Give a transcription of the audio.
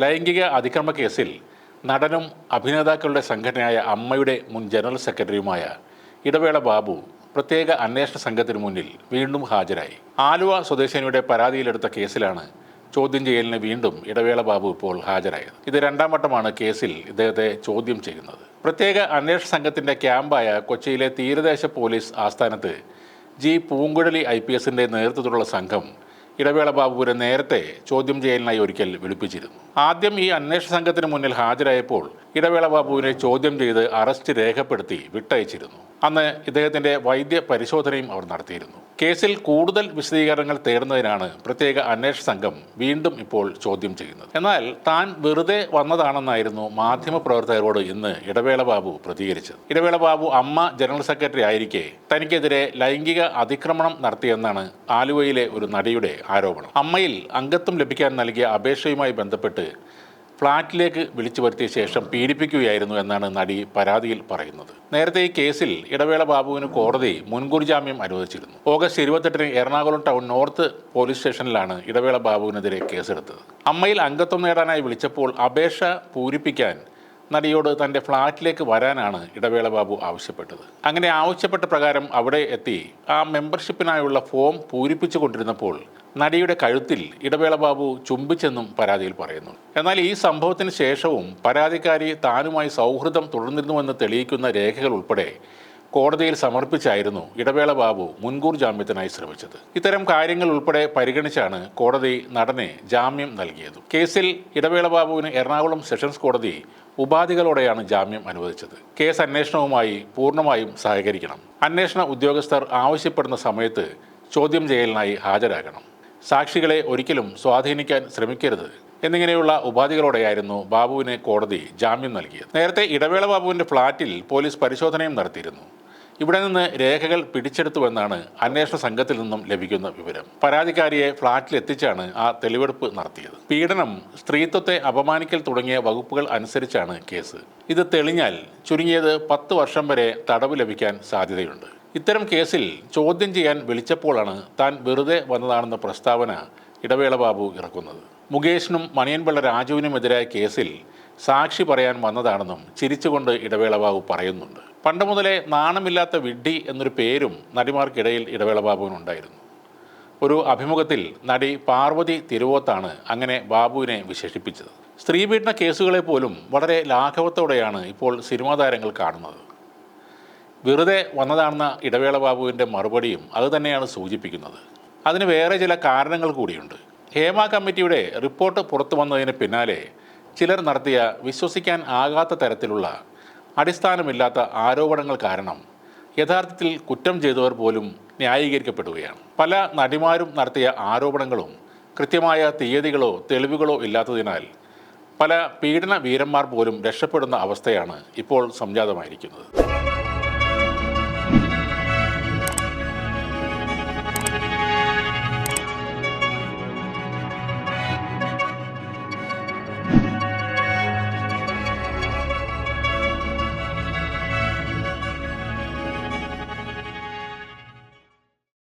ലൈംഗിക അതിക്രമ കേസിൽ നടനും അഭിനേതാക്കളുടെ സംഘടനയായ അമ്മയുടെ മുൻ ജനറൽ സെക്രട്ടറിയുമായ ഇടവേള ബാബു പ്രത്യേക അന്വേഷണ സംഘത്തിനു മുന്നിൽ വീണ്ടും ഹാജരായി. ആലുവ സ്വദേശിനിയുടെ പരാതിയിലെടുത്ത കേസിലാണ് ചോദ്യം ചെയ്യലിന് വീണ്ടും ഇടവേള ബാബു ഇപ്പോൾ ഹാജരായത്. ഇത് രണ്ടാം വട്ടമാണ് കേസിൽ ഇദ്ദേഹത്തെ ചോദ്യം ചെയ്യുന്നത്. പ്രത്യേക അന്വേഷണ സംഘത്തിന്റെ ക്യാമ്പായ കൊച്ചിയിലെ തീരദേശ പോലീസ് ആസ്ഥാനത്ത് ജി പൂങ്കുഴലി ഐ പി എസിന്റെ നേതൃത്വത്തിലുള്ള സംഘം ഇടവേള ബാബുവിനെ നേരത്തെ ചോദ്യം ചെയ്യലിനായി ഒരിക്കൽ വിളിപ്പിച്ചിരുന്നു. ആദ്യം ഈ അന്വേഷണ സംഘത്തിന് മുന്നിൽ ഹാജരായപ്പോൾ ഇടവേള ബാബുവിനെ ചോദ്യം ചെയ്ത് അറസ്റ്റ് രേഖപ്പെടുത്തി വിട്ടയച്ചിരുന്നു. അന്ന് ഇദ്ദേഹത്തിന്റെ വൈദ്യ പരിശോധനയും അവർ നടത്തിയിരുന്നു. കേസിൽ കൂടുതൽ വിശദീകരണങ്ങൾ തേടുന്നതിനാണ് പ്രത്യേക അന്വേഷണ സംഘം വീണ്ടും ഇപ്പോൾ ചോദ്യം ചെയ്യുന്നത്. എന്നാൽ താൻ വെറുതെ വന്നതാണെന്നായിരുന്നു മാധ്യമപ്രവർത്തകരോട് ഇന്ന് ഇടവേള ബാബു പ്രതികരിച്ചത്. ഇടവേള ബാബു അമ്മ ജനറൽ സെക്രട്ടറി ആയിരിക്കെ തനിക്കെതിരെ ലൈംഗിക അതിക്രമണം നടത്തിയെന്നാണ് ആലുവയിലെ ഒരു നടിയുടെ ആരോപണം. അമ്മയിൽ അംഗത്വം ലഭിക്കാൻ നൽകിയ അപേക്ഷയുമായി ബന്ധപ്പെട്ട് ഫ്ളാറ്റിലേക്ക് വിളിച്ചു വരുത്തിയ ശേഷം പീഡിപ്പിക്കുകയായിരുന്നു എന്നാണ് നടി പരാതിയിൽ പറയുന്നത്. നേരത്തെ ഈ കേസിൽ ഇടവേള ബാബുവിന് കോടതി മുൻകൂർ ജാമ്യം അനുവദിച്ചിരുന്നു. ഓഗസ്റ്റ് ഇരുപത്തെട്ടിന് എറണാകുളം ടൗൺ നോർത്ത് പോലീസ് സ്റ്റേഷനിലാണ് ഇടവേള ബാബുവിനെതിരെ കേസെടുത്തത്. അമ്മയിൽ അംഗത്വം നേടാനായി വിളിച്ചപ്പോൾ അപേക്ഷ പൂരിപ്പിക്കാൻ നടിയോട് തന്റെ ഫ്ലാറ്റിലേക്ക് വരാനാണ് ഇടവേള ബാബു ആവശ്യപ്പെട്ടത്. അങ്ങനെ ആവശ്യപ്പെട്ട പ്രകാരം അവിടെ എത്തി ആ മെമ്പർഷിപ്പിനായുള്ള ഫോം പൂരിപ്പിച്ചു കൊണ്ടിരുന്നപ്പോൾ നടിയുടെ കഴുത്തിൽ ഇടവേള ബാബു ചുംബിച്ചെന്നും പരാതിയിൽ പറയുന്നു. എന്നാൽ ഈ സംഭവത്തിന് ശേഷവും പരാതിക്കാരി താനുമായി സൗഹൃദം തുടർന്നിരുന്നുവെന്ന് തെളിയിക്കുന്ന രേഖകൾ ഉൾപ്പെടെ കോടതിയിൽ സമർപ്പിച്ചായിരുന്നു ഇടവേള ബാബു മുൻകൂർ ജാമ്യത്തിനായി ശ്രമിച്ചത്. ഇത്തരം കാര്യങ്ങൾ ഉൾപ്പെടെ പരിഗണിച്ചാണ് കോടതി നടനെ ജാമ്യം നൽകിയത്. കേസിൽ ഇടവേള ബാബുവിന് എറണാകുളം സെഷൻസ് കോടതി ഉപാധികളോടെയാണ് ജാമ്യം അനുവദിച്ചത്. കേസ് അന്വേഷണവുമായി പൂർണമായും സഹകരിക്കണം. അന്വേഷണ ഉദ്യോഗസ്ഥർ ആവശ്യപ്പെടുന്ന സമയത്ത് ചോദ്യം ചെയ്യലിനായി ഹാജരാകണം. സാക്ഷികളെ ഒരിക്കലും സ്വാധീനിക്കാൻ ശ്രമിക്കരുത് എന്നിങ്ങനെയുള്ള ഉപാധികളോടെയായിരുന്നു ബാബുവിന് കോടതി ജാമ്യം നൽകിയത്. നേരത്തെ ഇടവേള ബാബുവിന്റെ ഫ്ളാറ്റിൽ പോലീസ് പരിശോധനയും നടത്തിയിരുന്നു. ഇവിടെ നിന്ന് രേഖകൾ പിടിച്ചെടുത്തുവെന്നാണ് അന്വേഷണ സംഘത്തിൽ നിന്നും ലഭിക്കുന്ന വിവരം. പരാതിക്കാരിയെ ഫ്ളാറ്റിൽ എത്തിച്ചാണ് ആ തെളിവെടുപ്പ് നടത്തിയത്. പീഡനം സ്ത്രീത്വത്തെ അപമാനിക്കൽ തുടങ്ങിയ വകുപ്പുകൾ അനുസരിച്ചാണ് കേസ്. ഇത് തെളിഞ്ഞാൽ ചുരുങ്ങിയത് പത്ത് വർഷം വരെ തടവ് ലഭിക്കാൻ സാധ്യതയുണ്ട്. ഇത്തരം കേസിൽ ചോദ്യം ചെയ്യാൻ വിളിച്ചപ്പോഴാണ് താൻ വെറുതെ വന്നതാണെന്ന പ്രസ്താവന ഇടവേള ബാബു ഇറക്കുന്നത്. മുകേഷിനും മണിയൻപിള്ള രാജുവിനുമെതിരായ കേസിൽ സാക്ഷി പറയാൻ വന്നതാണെന്നും ചിരിച്ചുകൊണ്ട് ഇടവേള ബാബു പറയുന്നുണ്ട്. പണ്ട് മുതലേ നാണമില്ലാത്ത വിഡ്ഢി എന്നൊരു പേരും നടിമാർക്കിടയിൽ ഇടവേള ബാബുവിനുണ്ടായിരുന്നു ഒരു അഭിമുഖത്തിൽ നടി പാർവതി തിരുവോത്താണ് അങ്ങനെ ബാബുവിനെ വിശേഷിപ്പിച്ചത്. സ്ത്രീപീഡന കേസുകളെ പോലും വളരെ ലാഘവത്തോടെയാണ് ഇപ്പോൾ സിനിമാ താരങ്ങൾ കാണുന്നത്. വെറുതെ വന്നതാണെന്ന ഇടവേള ബാബുവിന്റെ മറുപടിയും അതുതന്നെയാണ് സൂചിപ്പിക്കുന്നത്. അതിന് വേറെ ചില കാരണങ്ങൾ കൂടിയുണ്ട്. ഹേമ കമ്മിറ്റിയുടെ റിപ്പോർട്ട് പുറത്തു വന്നതിന് പിന്നാലെ ചിലർ നടത്തിയ വിശ്വസിക്കാൻ ആകാത്ത തരത്തിലുള്ള അടിസ്ഥാനമില്ലാത്ത ആരോപണങ്ങൾ കാരണം യഥാർത്ഥത്തിൽ കുറ്റം ചെയ്തവർ പോലും ന്യായീകരിക്കപ്പെടുകയാണ്. പല നടിമാരും നടത്തിയ ആരോപണങ്ങളും കൃത്യമായ തീയതികളോ തെളിവുകളോ ഇല്ലാത്തതിനാൽ പല പീഡന വീരന്മാർ പോലും രക്ഷപ്പെടുന്ന അവസ്ഥയാണ് ഇപ്പോൾ സംജാതമായിരിക്കുന്നത്.